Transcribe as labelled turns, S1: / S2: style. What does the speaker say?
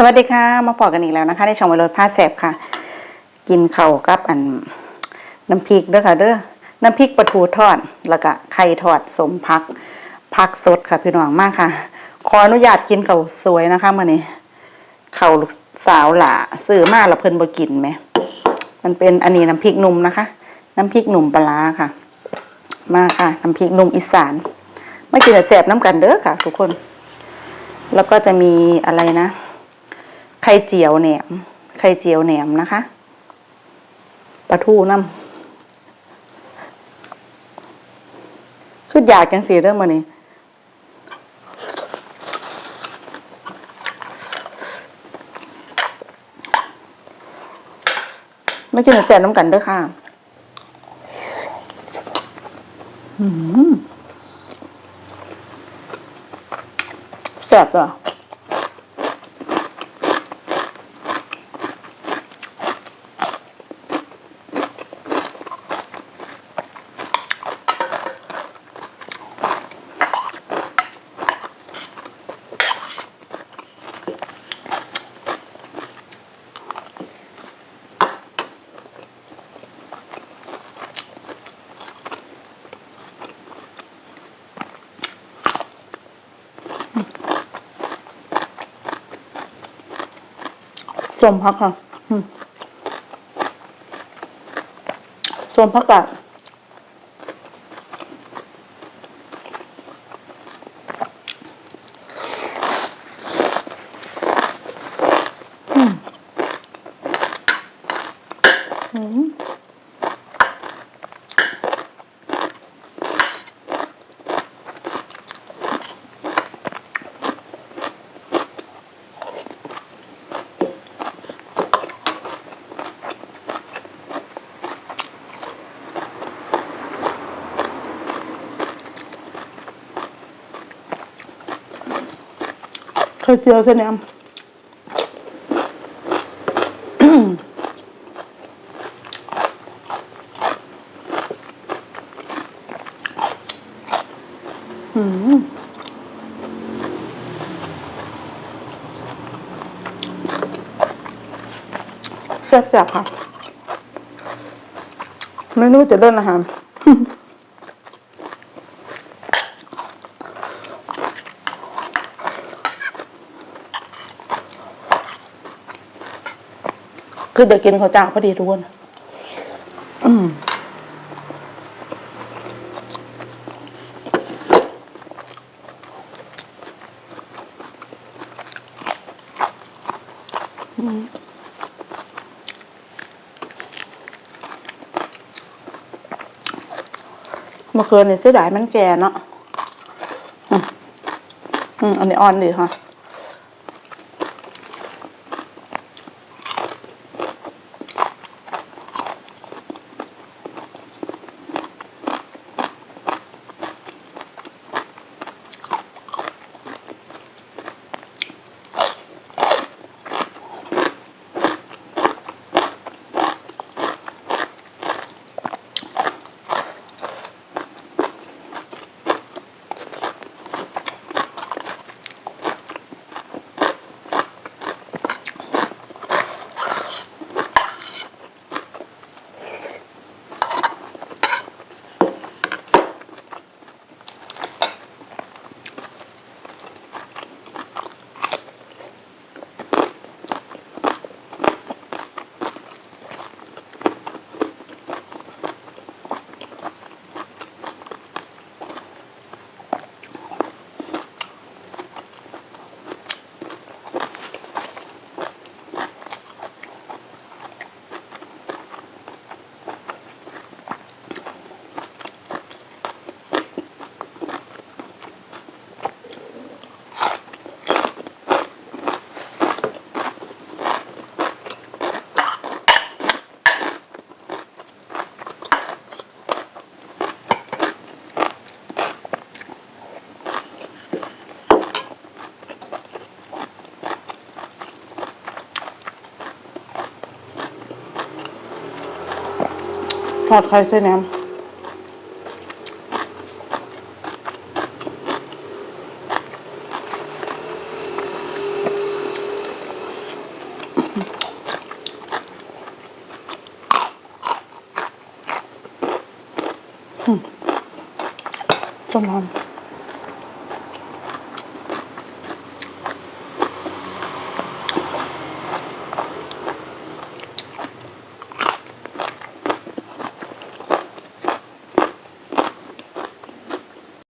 S1: สวัสดีค่ะ มาพอกันอีกแล้วนะคะในช่องวรถผ้าแสบค่ะ กินเข้ากับอันน้ำพริกเด้อค่ะเด้อน้ำพริกปลาทูทอดแล้วก็ไข่ทอดสมพักพักสดค่ะพี่น้องมากค่ะ ขออนุญาตกินเข้าสวยนะคะมื่อนี้เข้าลูกสาวหล่าซื้อมาแล้วเพิ่นบ่กินไหมมันเป็นอันนี้น้ำพริกหนุ่มนะคะ น้ำพริกหนุ่มปลาค่ะ มาค่ะน้ำพริกหนุ่มอีสานมากินแสบน้ำกันเด้อค่ะ ทุกคน แล้วก็จะมีอะไรนะ ข่เจียวแหนม ไข่เจียวแหนมนะคะปลาทูน้ำคืออยากจังสีเรื่องมานี่ไม่กินแสบน้ำกันเด้อค่ะอืมแสบอ่ ส้มพักค่ะส้มพักกาด ไข่เจียวเส้นแหนมอืมแซ่บๆค่ะ ไม่รู้จะเล่นอาหาร คือเดี๋ยวกินข้าวเจ้าพอดีทุกคนมอืมเมื่อคืนเนี่ยเสียดายมันแก่เนาะ อืม อันนี้อ่อนดีค่ะ ทอดไข่เส้นแหนมห，真好。